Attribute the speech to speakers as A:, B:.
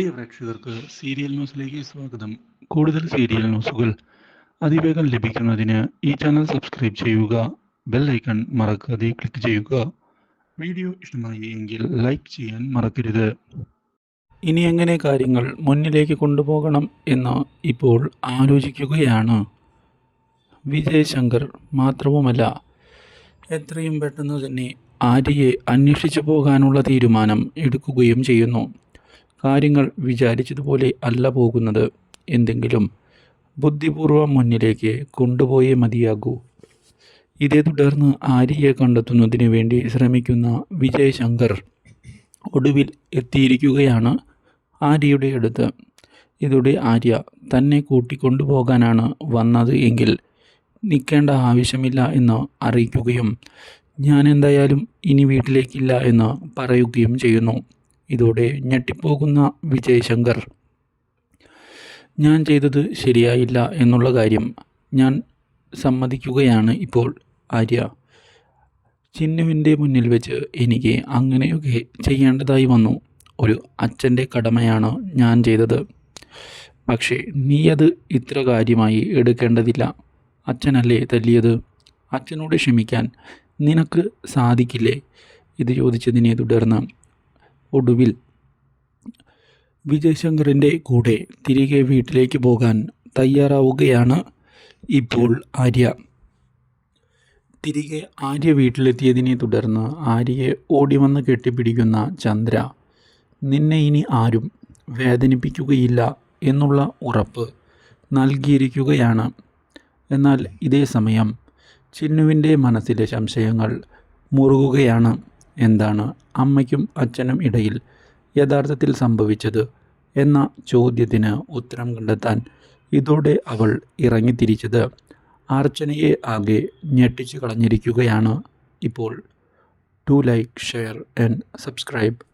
A: പ്രിയ പ്രേക്ഷകർക്ക് സീരിയൽ ന്യൂസിലേക്ക് സ്വാഗതം. കൂടുതൽ സീരിയൽ ന്യൂസുകൾ അതിവേഗം ലഭിക്കുന്നതിന് ഈ ചാനൽ സബ്സ്ക്രൈബ് ചെയ്യുക ബെൽ ഐക്കൺ മറക്കാതെ ക്ലിക്ക് ചെയ്യുക. വീഡിയോ ഇഷ്ടമായി എങ്കിൽ ലൈക്ക് ചെയ്യാൻ മറക്കരുത്. ഇനി എങ്ങനെ കാര്യങ്ങൾ മുന്നിലേക്ക് കൊണ്ടുപോകണം എന്ന് ഇപ്പോൾ ആലോചിക്കുകയാണ്. വിജയ് ശങ്കർ മാത്രവുമല്ല എത്രയും പെട്ടെന്ന് തന്നെ ആര്യയെ അന്വേഷിച്ചു പോകാനുള്ള തീരുമാനം എടുക്കുകയും ചെയ്യുന്നു. കാര്യങ്ങൾ വിചാരിച്ചതുപോലെ അല്ല പോകുന്നത്. എന്തെങ്കിലും ബുദ്ധിപൂർവം മുന്നിലേക്ക് കൊണ്ടുപോയേ മതിയാകൂ. ഇതേ തുടർന്ന് ആര്യയെ കണ്ടെത്തുന്നതിന് വേണ്ടി ശ്രമിക്കുന്ന വിജയശങ്കർ ഒടുവിൽ എത്തിയിരിക്കുകയാണ് ആര്യയുടെ അടുത്ത്. ഇതോടെ ആര്യ തന്നെ കൂട്ടിക്കൊണ്ടുപോകാനാണ് വന്നത് എങ്കിൽ നിൽക്കേണ്ട ആവശ്യമില്ല എന്ന് അറിയിക്കുകയും ഞാൻ എന്തായാലും ഇനി വീട്ടിലേക്കില്ല എന്ന് പറയുകയും ചെയ്യുന്നു. ഇതോടെ ഞെട്ടിപ്പോകുന്ന വിജയ് ശങ്കർ ഞാൻ ചെയ്തത് ശരിയായില്ല എന്നുള്ള കാര്യം ഞാൻ സമ്മതിക്കുകയാണ് ഇപ്പോൾ ആര്യ. ചിന്നുവിന്റെ മുന്നിൽ വെച്ച് എനിക്ക് അങ്ങനെയൊക്കെ ചെയ്യേണ്ടതായി വന്നു. ഒരു അച്ഛന്റെ കടമയാണ് ഞാൻ ചെയ്തത്. പക്ഷേ നീ അത് ഇത്ര കാര്യമായി എടുക്കേണ്ടതില്ല. അച്ഛനല്ലേ തല്ലിയത്? അച്ഛനോട് ക്ഷമിക്കാൻ നിനക്ക് സാധിക്കില്ലേ? ഇത് ചോദിച്ചതിനെ തുടർന്ന് ഒടുവിൽ വിജയശങ്കറിന്റെ കൂടെ തിരികെ വീട്ടിലേക്ക് പോകാൻ തയ്യാറാവുകയാണ് ഇപ്പോൾ ആര്യ. തിരികെ ആര്യ വീട്ടിലെത്തിയതിനെ തുടർന്ന് ആര്യയെ ഓടി വന്ന് കെട്ടിപ്പിടിക്കുന്ന ചന്ദ്ര നിന്നെ ഇനി ആരും വേദനിപ്പിക്കുകയില്ല എന്നുള്ള ഉറപ്പ് നൽകിയിരിക്കുകയാണ്. എന്നാൽ ഇതേ സമയം ചിന്നുവിന്റെ മനസ്സിലെ സംശയങ്ങൾ മുറുകുകയാണ്. എന്താണ് അമ്മയ്ക്കും അച്ഛനും ഇടയിൽ യഥാർത്ഥത്തിൽ സംഭവിച്ചത് എന്ന ചോദ്യത്തിന് ഉത്തരം കണ്ടെത്താൻ ഇതോടെ അവൾ ഇറങ്ങിത്തിരിച്ചത്. അർച്ചനയെ ആകെ ഞെട്ടിച്ചു കളഞ്ഞിരിക്കുകയാണ് ഇപ്പോൾ. To like share and subscribe.